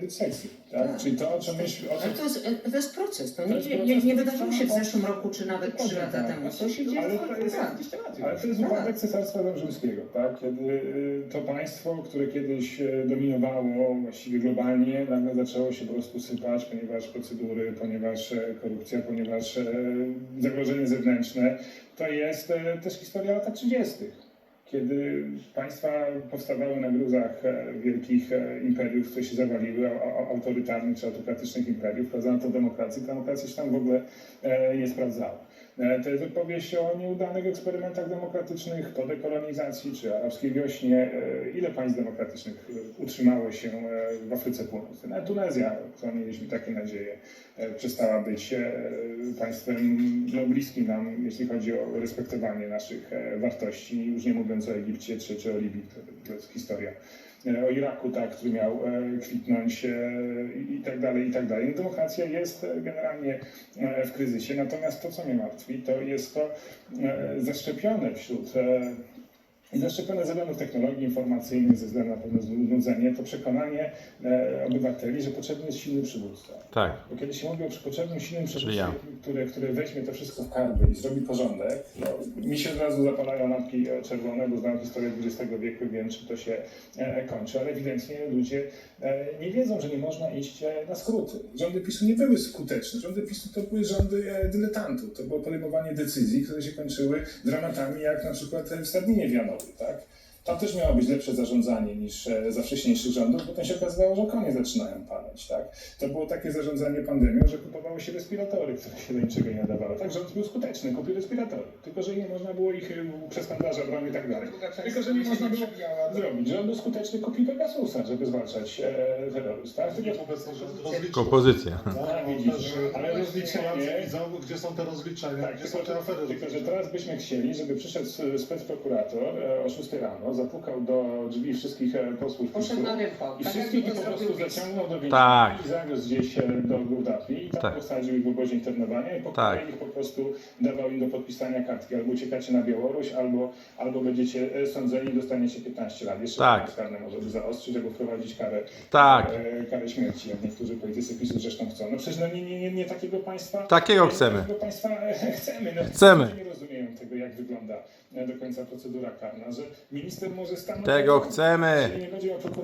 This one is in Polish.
być sexy. Tak? Tak. Czyli to, o czym myśmy... O Ale czym... to jest, to jest proces. To, To nie, jest nie, proces, nie to wydarzyło się w zeszłym roku, czy nawet trzy lata tak. temu. To się dzieje Ale w to jest, lat. ale to jest upadek Cesarstwa Rzymskiego, tak? Kiedy y, to państwo, które kiedyś y, dominowało właściwie globalnie, nagle zaczęło się po prostu sypać, ponieważ procedury, ponieważ e, korupcja, ponieważ e, zagrożenie zewnętrzne, to jest e, też historia lat 30 kiedy państwa powstawały na gruzach e, wielkich e, imperiów, które się zawaliły, autorytarnych czy autokratycznych imperiów, wprowadzono to demokrację, demokracja się tam w ogóle e, nie sprawdzała. E, To jest opowieść o nieudanych eksperymentach demokratycznych po dekolonizacji czy arabskiej wiośnie. E, Ile państw demokratycznych utrzymało się e, w Afryce Północnej? Tunezja, którą mieliśmy takie nadzieje, przestała być państwem no, bliskim nam, jeśli chodzi o respektowanie naszych wartości, już nie mówiąc o Egipcie czy, czy o Libii, to, jest historia. E, O Iraku, tak, który miał e, kwitnąć e, i, tak dalej, i tak dalej. No, Demokracja jest generalnie w kryzysie, natomiast to, co mnie martwi, to jest to zaszczepione wśród i zaszczepione ze względów technologii informacyjnych, ze względu na pewne znudzenie, to przekonanie e, obywateli, że potrzebny jest silny przywódca. Tak. Bo kiedy się mówi o potrzebnym silnym przywódcy, ja. który, który weźmie to wszystko w karby i zrobi porządek, no, mi się od razu zapalają lampki e, czerwone, bo znam historię XX wieku i wiem, czym to się e, kończy, ale ewidentnie ludzie e, nie wiedzą, że nie można iść e, na skróty. Rządy PiSu nie były skuteczne. Rządy PiSu to były rządy e, dyletantów. To było podejmowanie decyzji, które się kończyły dramatami, jak na przykład w Stadninie Wianowej, tak? Tam też miało być lepsze zarządzanie niż e, za wcześniejszych rządów, potem się okazało, że konie zaczynają padać, tak? To było takie zarządzanie pandemią, że kupowało się respiratory, które się do niczego nie nadawały. Tak, rząd był skuteczny, kupił respiratory, tylko że nie można było ich e, przez handlarza broni i tak dalej. Tylko, że nie można było zrobić. Rząd był skuteczny, kupił Pegasusa, żeby zwalczać e, terroryzm, tak? Tylko, Nie wobec tego, że rozliczenia. Kompozycja. tak, widzisz, ale rozliczenie... Gdzie są te rozliczenia, Tak, gdzie są te afery tylko, że teraz byśmy chcieli, żeby przyszedł specprokurator e, o 6 rano, zapukał do drzwi wszystkich e, posłów PiSu Poszedł na i Tak wszystkich jakby ich to po prostu zrobił PiS. zaciągnął do więzienia Tak. i zawiózł gdzieś e, do Górdapi i tam Tak. posadził ich w obozie internowania i po Tak. kolei ich po prostu dawał im do podpisania kartki. Albo uciekacie na Białoruś, albo, albo będziecie e, sądzeni i dostaniecie 15 lat. Jeszcze Tak. tak. karne może by zaostrzyć, albo wprowadzić karę, Tak. e, karę śmierci, jak niektórzy politycy PiSu zresztą chcą. No przecież no, nie, nie, nie, nie takiego państwa Takiego nie chcemy. Takiego państwa e, chcemy. No, Chcemy. Nie rozumieją tego, jak wygląda e, do końca procedura karna, że minister może stanąć... Tego chcemy. Czyli nie chodzi o prokuratora,